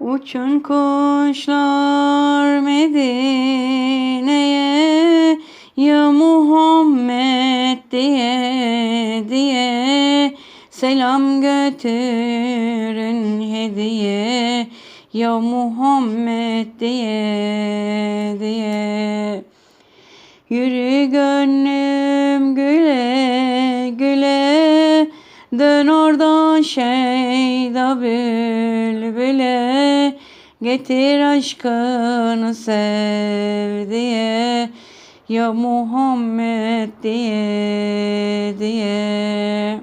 Uçun kuşlar Medine'ye Ya Muhammed diye diye. Selam götürün hediye Ya Muhammed diye diye. Yürü gönlüm güle güle Dön oradan şeyda bülbüle Getir aşkını sevdiye Ya Muhammed diye diye.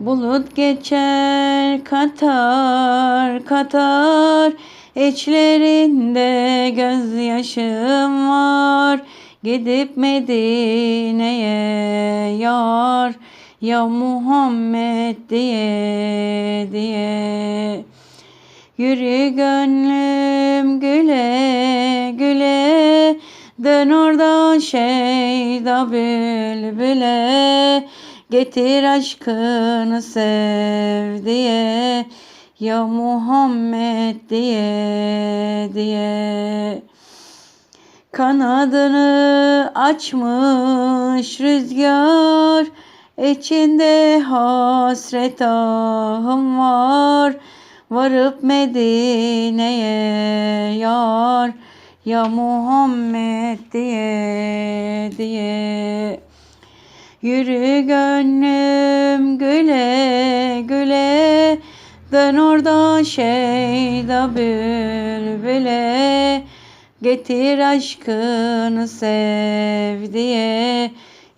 Bulut geçer katar katar İçlerinde gözyaşım var. Gidip Medine'ye Ya Muhammed diye diye. Yürü gönlüm güle güle. Dön oradan şeyda bülbüle. Getir aşkını sevdiye Ya Muhammed diye diye. Kanadını açmış rüzgar içinde hasret ahım var. Varıp Medine'ye yar. Ya Muhammed diye diye. Yürü gönlüm güle güle. Dön oradan şeyda bülbüle. Getir aşkını sevdiye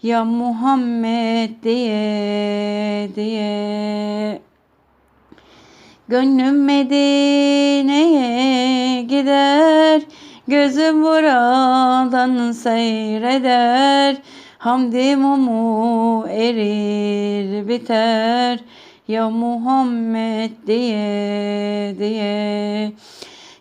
Ya Muhammed diye diye. Gönlüm Medine'ye gider Gözüm buradan seyreder. Hamdi mumu erir biter. Ya Muhammed diye diye.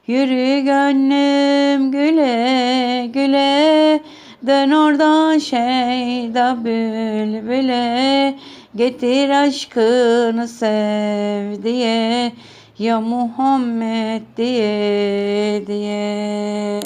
Yürü gönlüm güle güle Dön oradan şeyda bülbüle Getir aşkını sevdiye Ya Muhammed diye diye